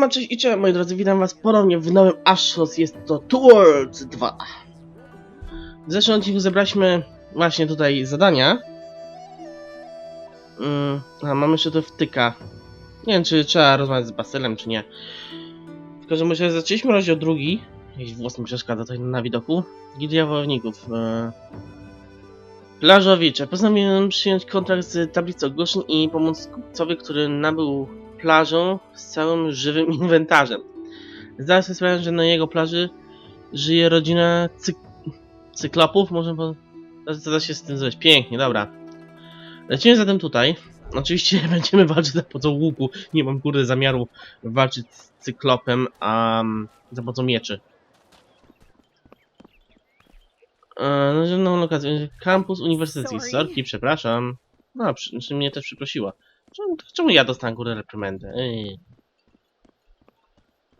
Siema, cześć i cześć moi drodzy, witam was ponownie w nowym Ashos, jest to Two Worlds 2. W zeszłym odcinku zebraliśmy właśnie tutaj zadania. Mm, a mamy jeszcze to wtyka. Nie wiem, czy trzeba rozmawiać z Basylem, czy nie. W każdym razie zaczęliśmy rozdział drugi. Jakiś włos mi przeszkadza tutaj na widoku. Gildia Wojowników. E... Plażowicze. Postanowiłem przyjąć kontrakt z tablicy ogłoszeń i pomóc kupcowi, który nabył plażą z całym żywym inwentarzem. Zdaję sobie sprawę, że na jego plaży żyje rodzina cyk cyklopów. Może po... co da się z tym zrobić? Pięknie, dobra. Lecimy zatem tutaj. Oczywiście będziemy walczyć za pomocą łuku. Nie mam kurde zamiaru walczyć z cyklopem, a um, za pomocą mieczy. E, No, żadną lokację. Kampus uniwersytecki. Sorki, przepraszam. No, przy, znaczy mnie też przeprosiła. Czemu, czemu ja dostałem górę reprymendę? Ej.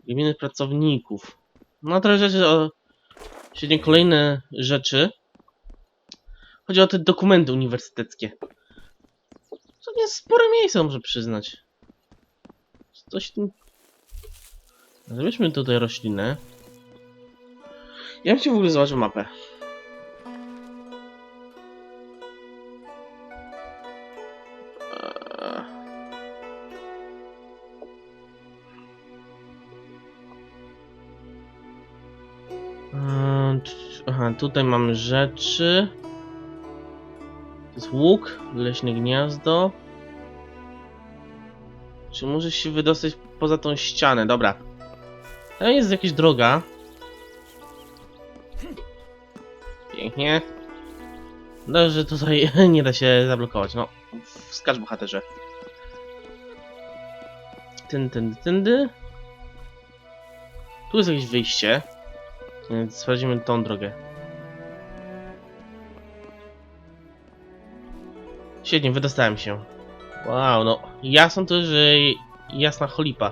Imiennych pracowników. No o... Świetnie kolejne rzeczy. Chodzi o te dokumenty uniwersyteckie. To nie spore miejsce, muszę przyznać. Coś tu... Zabierzmy tutaj roślinę. Ja bym ci w ogóle zobaczył mapę. Tutaj mamy rzeczy. To jest łuk, leśne gniazdo. Czy możesz się wydostać poza tą ścianę? Dobra. Tam jest jakaś droga. Pięknie. No, że tutaj nie da się zablokować. No, wskacz bohaterze. Tędy, tędy, tędy. Tu jest jakieś wyjście. Więc sprawdzimy tą drogę. Świetnie, wydostałem się. Wow, no jasno to, że jasna cholipa.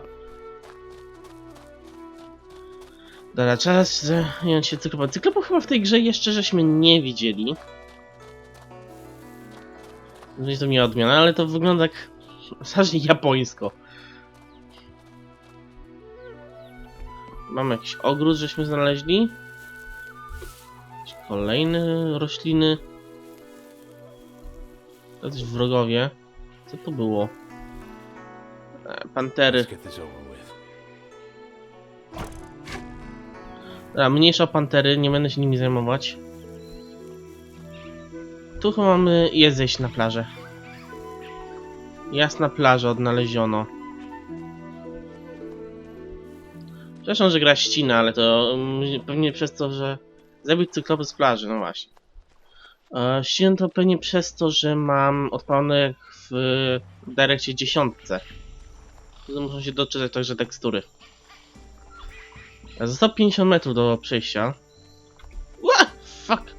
Dobra, czas zająć się cyklopem. Cyklopów chyba w tej grze jeszcze żeśmy nie widzieli. Będzie to miała odmiana, ale to wygląda jak strasznie japońsko. Mamy jakiś ogród, żeśmy znaleźli. Kolejne rośliny. Jacyś wrogowie. Co to było? E, pantery. Dobra, mniejsza pantery, nie będę się nimi zajmować. Tu chyba mamy je zejść na plażę. Jasna plaża odnaleziono. Przepraszam, że gra ścina, ale to mm, pewnie przez to, że zabić cyklopy z plaży, no właśnie. E, ścina to pewnie przez to, że mam odpalone jak w Direccie dziesiątce. Tu muszą się doczytać także tekstury. Zostało 50 metrów do przejścia. Ła! Fuck!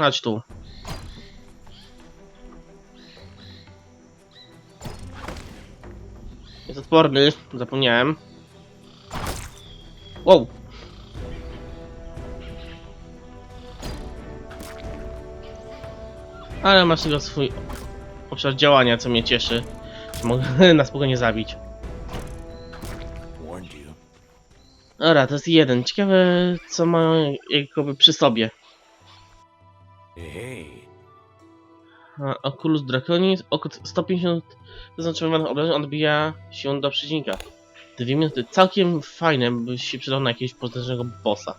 Chodź tu. Jest odporny, zapomniałem. Wow! Ale masz tylko swój obszar działania, co mnie cieszy. Mogę na spokojnie zabić. Dobra, to jest jeden. Ciekawe, co ma jakoby przy sobie. A, Oculus Draconis, oko 150 zaznaczowanych obrażeń odbija się do przeciwnika. Dwie minuty, całkiem fajne, by się przydał na jakiegoś potężnego bossa.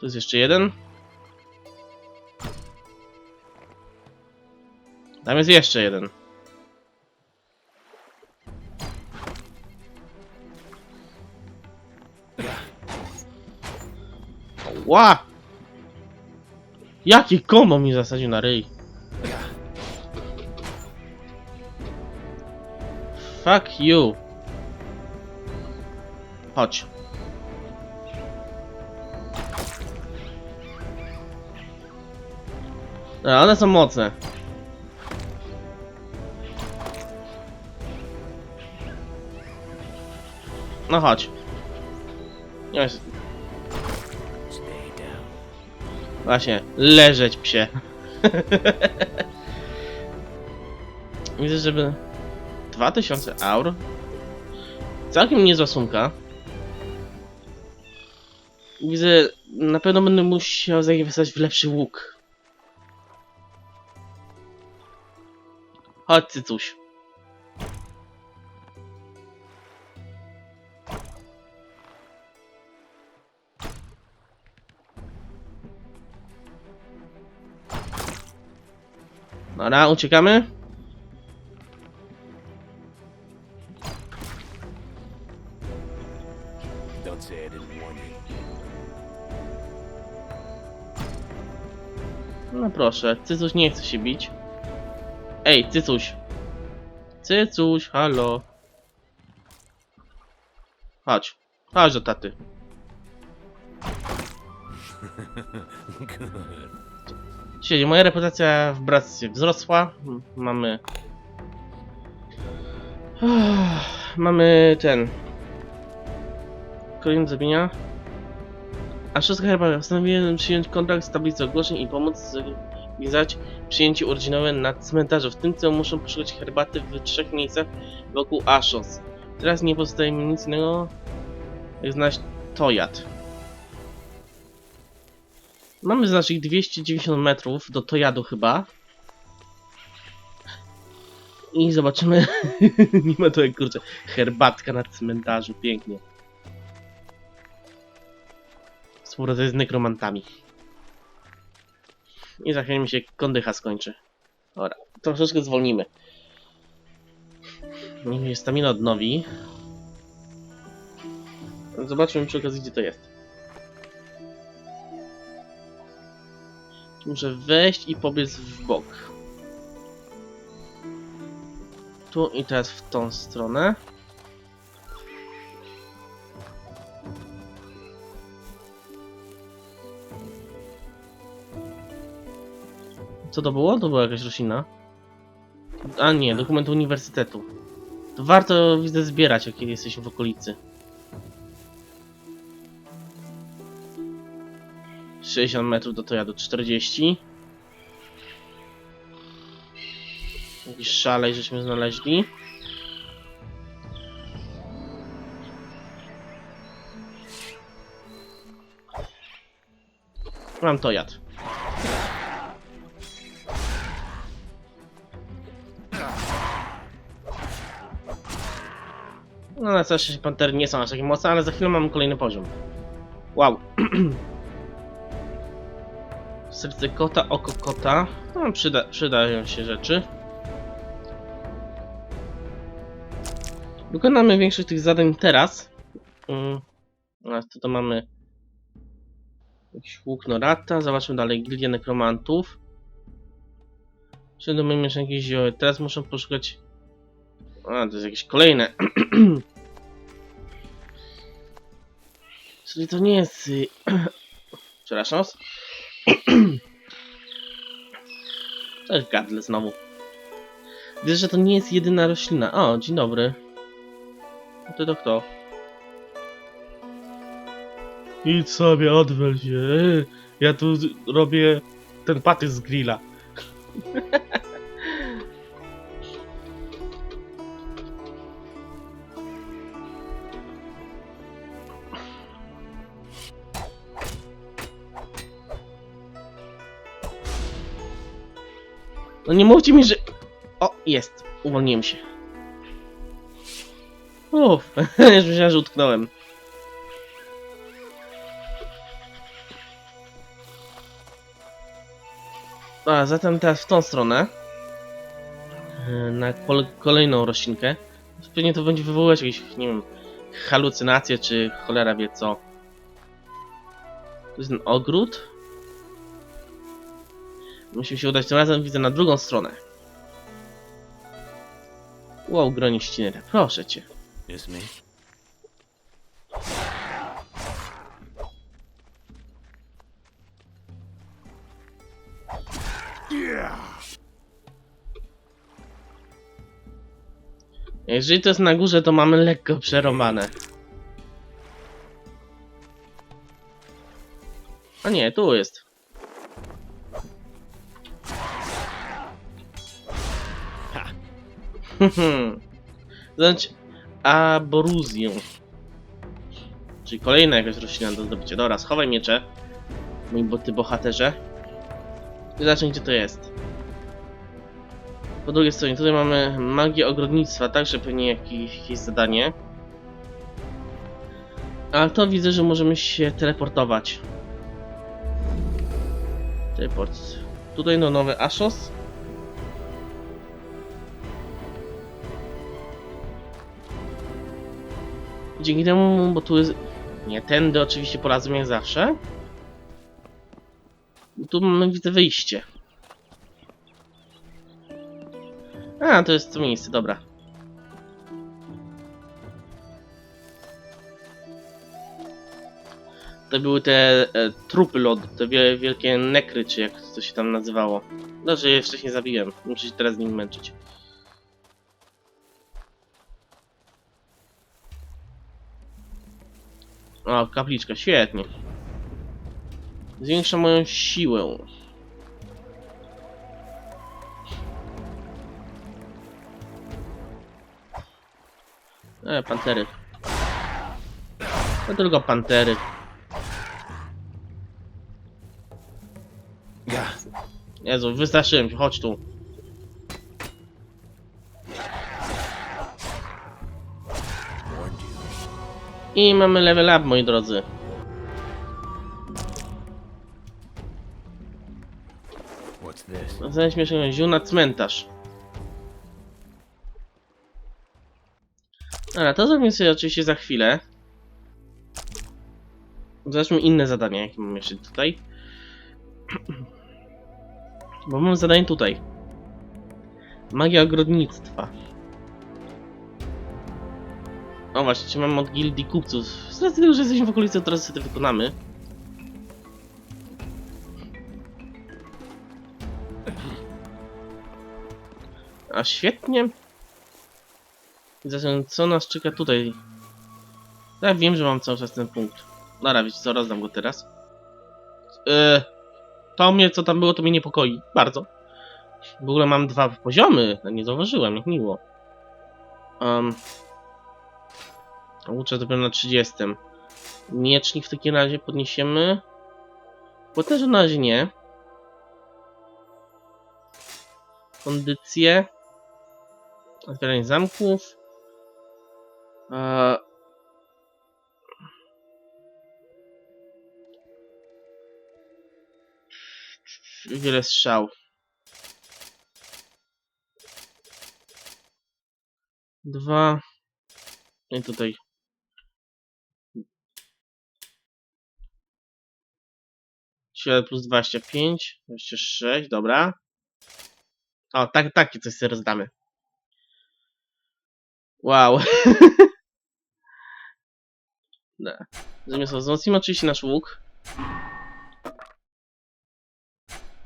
Tu jest jeszcze jeden. Tam jest jeszcze jeden. Ła! Jaki kombo mi zasadził na ryj? Fuck you. Chodź. A, one są mocne. No chodź. Nie, Właśnie, leżeć psie. Widzę, żeby 2000 aur. Całkiem niezła sumka. Widzę, na pewno będę musiał zainwestować w lepszy łuk. Chodź, cycuś. Dobra, uciekamy. No proszę, Cycuś nie chce się bić. Ej, Cycuś. Cycuś, halo. Chodź. Chodź do taty. Siedzi, moja reputacja w bractwie wzrosła. Mamy... Mamy ten... Kolejny zabienia. A wszystko chyba postanowiłem przyjąć kontrakt z tablicy ogłoszeń i pomóc związać przyjęcie urodzinowe na cmentarzu. W tym celu muszą poszukać herbaty w trzech miejscach wokół Ashos. Teraz nie pozostaje mi nic innego, jak znaleźć Tojad. Mamy znaczy 290 metrów do Tojadu chyba. I zobaczymy. nie ma to jak kurczę. Herbatka na cmentarzu, pięknie. Współpracuję z nekromantami. I za chwilę mi się kondycha skończy. Dobra, troszeczkę zwolnimy. Niech się stamina odnowi. Zobaczmy przy okazji gdzie to jest. Muszę wejść i pobiec w bok. Tu i teraz w tą stronę. Co to było? To była jakaś roślina. A nie, dokument uniwersytetu. To warto widzę zbierać, jak jesteśmy w okolicy. 60 metrów do Tojadu 40. Jakiś szalej żeśmy znaleźli. Mam Tojad. No na szczęście pantery nie są aż takie mocne, ale za chwilę mamy kolejny poziom. Wow. Serce kota, oko kota. No, przyda, przydają się rzeczy. Wykonamy większość tych zadań teraz. Mm. A to, to mamy jakiś łuk Norata. Zobaczmy dalej gildię nekromantów. Przydumujemy jeszcze jakieś zioły. Teraz muszę poszukać... A, to jest jakieś kolejne. Czyli to nie jest... Przepraszam. To jest gardle znowu. Widzę, że to nie jest jedyna roślina. O, dzień dobry. Ty to kto? Idź sobie, odwal się. Ja tu robię ten paty z grilla. No nie mówcie mi, że... O, jest. Uwolniłem się. Uff, już myślałem, że utknąłem. A, zatem teraz w tą stronę. Yy, Na kol kolejną roślinkę. Pewnie to będzie wywoływać jakieś, nie wiem, halucynacje, czy cholera wie co. To jest ten ogród. Musimy się udać tym razem, widzę, na drugą stronę. Wow, groni ścinera, proszę cię. Jest mi? Jeżeli to jest na górze, to mamy lekko przeromane. A nie, tu jest. Znaczy, aboruzję. Czyli kolejna jakaś roślina do zdobycia. Dobra, schowaj miecze. Mój boty bohaterze. I zacznij, gdzie to jest. Po drugiej stronie, tutaj mamy magię ogrodnictwa, także pewnie jakieś, jakieś zadanie. Ale to widzę, że możemy się teleportować. Teleport. Tutaj no nowy Ashos. Dzięki temu, bo tu jest... Nie, tędy oczywiście polazłem jak zawsze. Tu widzę, wyjście. A, to jest to miejsce, dobra. To były te e, trupy lodu, te wie, wielkie nekry, czy jak to się tam nazywało. Że je wcześniej zabiłem. Muszę się teraz z nim męczyć. O, kapliczka, świetnie. Zwiększa moją siłę. E, pantery. To tylko pantery. Jezu, wystraszyłem się, chodź tu. I mamy level up, moi drodzy. Znaleźć mieszkanie ziół na cmentarz. Dobra, to zrobimy sobie oczywiście za chwilę. Zacznijmy inne zadania, jakie mamy jeszcze tutaj. Bo mamy zadanie tutaj. Magia ogrodnictwa. O właśnie, czy mamy od gildii kupców. Z racji tego, że jesteśmy w okolicy, to teraz sobie to wykonamy. A świetnie. Zatem co nas czeka tutaj? Ja wiem, że mam cały czas ten punkt. Dobra, wiecie co, rozdam go teraz. Eee, to mnie, co tam było, to mnie niepokoi. Bardzo. W ogóle mam dwa poziomy. Nie zauważyłem, jak miło. Um, uczę dopiero na 30. Miecznik w takim razie podniesiemy. Bo też na razie nie. Kondycję. Otwieranie zamków. Eee... Wiele strzał. Dwa. I tutaj. Siła plus 25, 26, dobra. O, tak, takie coś sobie rozdamy. Wow. Da. Zamiast wzmocnimy oczywiście nasz łuk.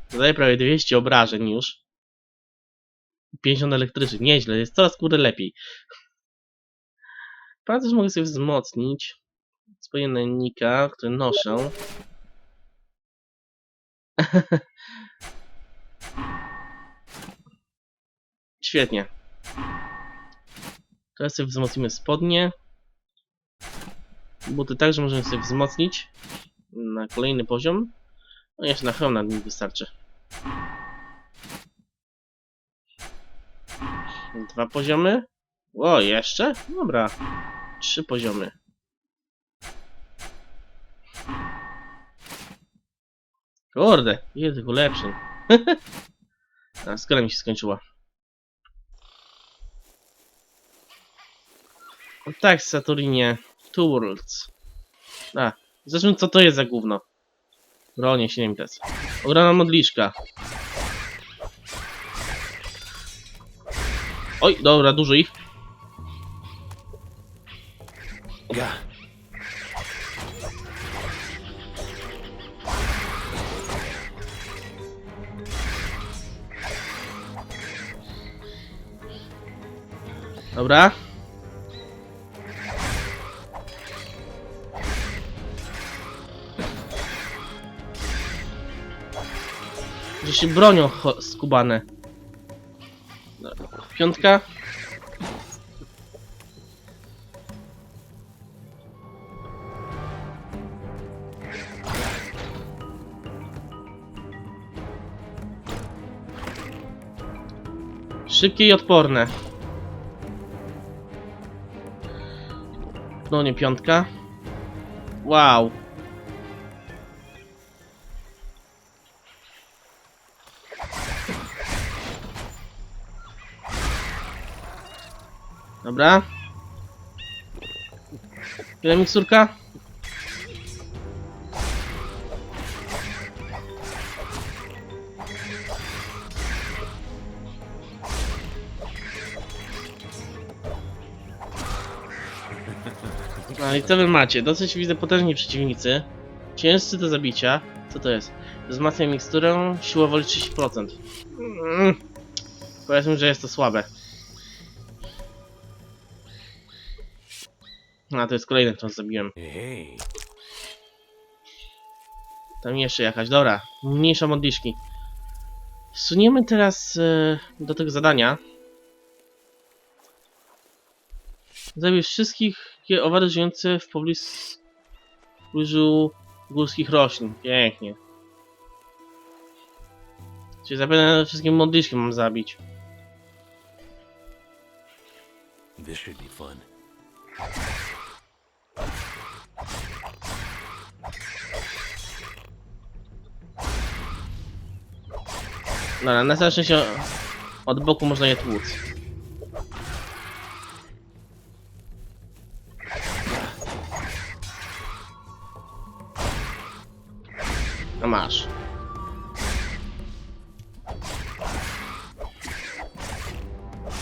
Zadaje prawie 200 obrażeń już. 50 elektrycznych, nieźle, jest coraz kurde lepiej. Prawda, że mogę sobie wzmocnić swoje najemnika, które noszę. Świetnie. Teraz sobie wzmocnimy spodnie. Buty także możemy sobie wzmocnić na kolejny poziom. No jeszcze na hełm nad nim wystarczy. Dwa poziomy. O, jeszcze? Dobra. Trzy poziomy. Kurde, jest tylko lepszy. A, skoro mi się skończyła. O tak, Saturninie. Two Worlds. A, zresztą co to jest za gówno? Bronie się nie teraz. Ograna modliszka. Oj, dobra, dużo ich. Ja. Dobra. Gdzie się bronią skubane. Piątka. Szybkie i odporne. No nie piątka. Wow. Dobra. Ile miksturka? No i co wy macie? Dosyć widzę potężni przeciwnicy. Ciężcy do zabicia. Co to jest? Wzmacnia miksturę, siła woli 30%. Mm. Powiedzmy, że jest to słabe. A, to jest kolejny, którą zabiłem. Tam jeszcze jakaś, dobra. Mniejsza modliszki. Suniemy teraz e, do tego zadania. Zabierz wszystkich takie owady żyjące w pobliżu górskich roślin. Pięknie. Czyli zapewne wszystkie modliszki mam zabić. this should be fun. Dobra, na szczęście od boku można je tłuc. Masz.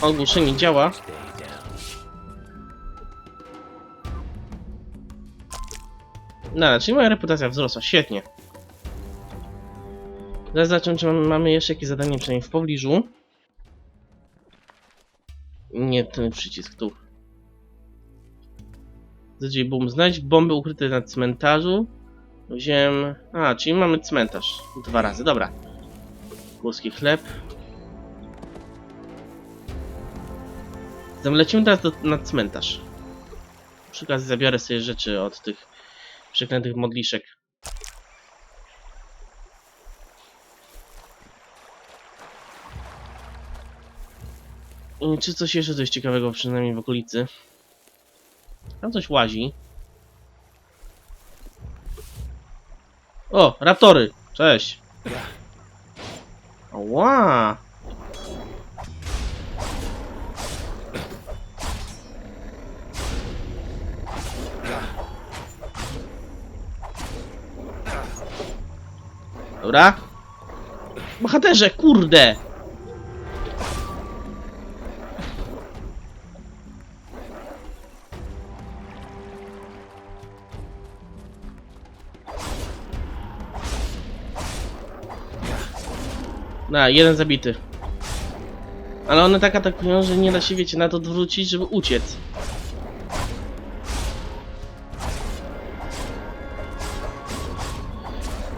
Ogłuszenie działa. Dobra, czyli moja reputacja wzrosła, świetnie. Zaraz zobaczymy, czy mamy jeszcze jakieś zadanie przynajmniej w pobliżu. Nie ten przycisk tu. Zadziej boom. Znajdź bomby ukryte na cmentarzu. Wziąłem... A, czyli mamy cmentarz. Dwa razy, dobra. Górski chleb. Zatem lecimy teraz do, na cmentarz. Przy okazji zabiorę sobie rzeczy od tych przeklętych modliszek. I Czy coś jeszcze coś ciekawego przynajmniej w okolicy? Tam coś łazi. O, raptory! Cześć! Ła! Dobra. Bohaterze, kurde! Na, jeden zabity. Ale one tak atakują, że nie da się, wiecie, na to odwrócić, żeby uciec.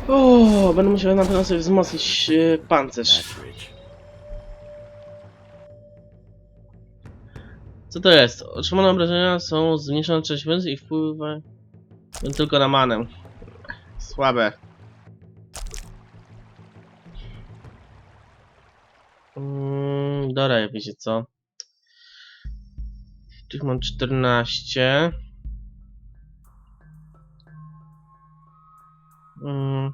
O, będę musiał na pewno sobie wzmocnić e, pancerz. Co to jest? Otrzymane obrażenia są zmniejszone część i wpływają tylko na manę. Słabe. Mm, dobra, wiecie co? Tych mam 14. Mm,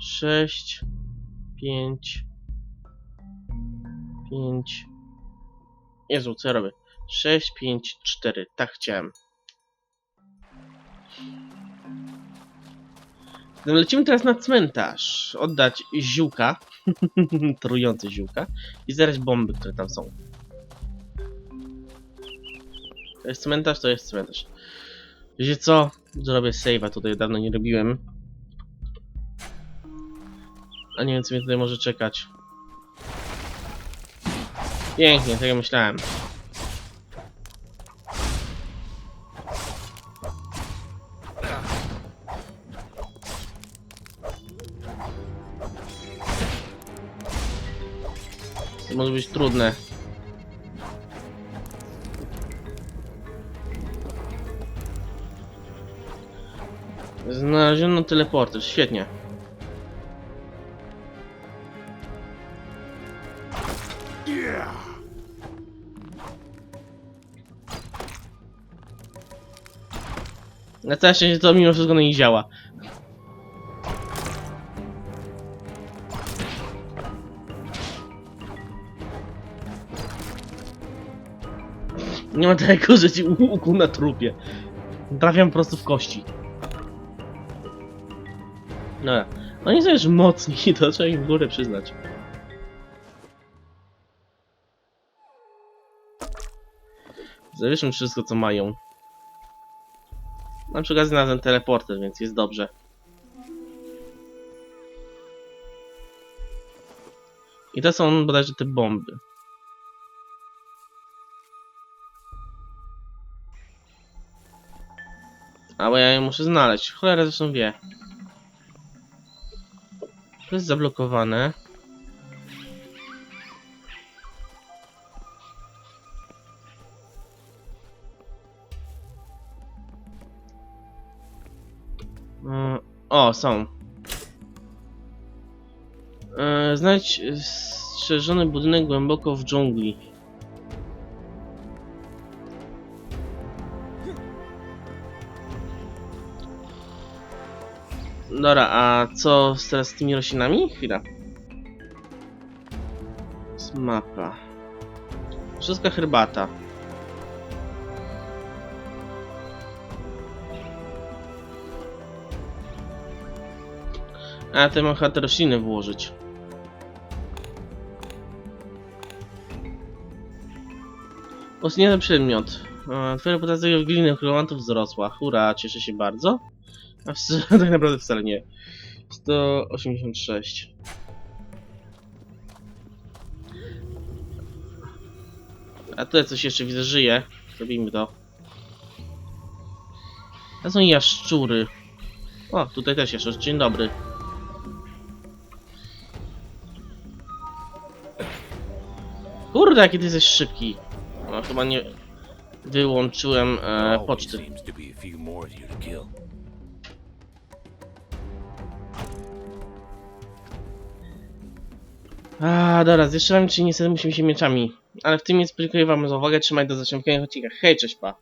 6, 5, 5. Jezu, co ja robię? 6, 5, 4. Tak chciałem. No, Lecimy teraz na cmentarz. Oddać ziółka. Trujące ziółka. I zerać bomby, które tam są. To jest cmentarz, to jest cmentarz. Wiecie co? Zrobię save'a, tutaj dawno nie robiłem. A nie wiem, co mnie tutaj może czekać. Pięknie, tak jak myślałem. Może być trudne. Znaleziono teleporter, świetnie. Na całe szczęście to mimo wszystko nie działa. Nie ma takiego, że ci łuku na trupie. Trafiam prostu w kości. Dobra. Oni są już mocni, to trzeba im w górę przyznać. Zawieszą wszystko, co mają. Mam przy okazji znalazłem teleporter, więc jest dobrze. I to są bodajże te bomby. A bo ja je muszę znaleźć. Cholera zresztą wie. To jest zablokowane. Mm, O, są. E, Znajdź strzeżony budynek głęboko w dżungli. Dobra, a co teraz z tymi roślinami? Chwila. Z mapa. Wszystka herbata. A, to mam chyba te rośliny włożyć. Usunięty przedmiot. E, Twoja reputacja w gliny kromantów wzrosła. Hurra, cieszę się bardzo. A w, tak naprawdę wcale nie. 186. A tutaj coś jeszcze widzę, żyje. Zrobimy to. To są jaszczury. O, tutaj też jeszcze. Dzień dobry. Kurde, jaki ty jesteś szybki. No, chyba nie wyłączyłem e, poczty. A dobra, jeszcze czy niestety musimy się mieczami. Ale w tym jest dziękuję wam za uwagę, trzymaj do zasięgnięcia odcinka. Hej, cześć, pa.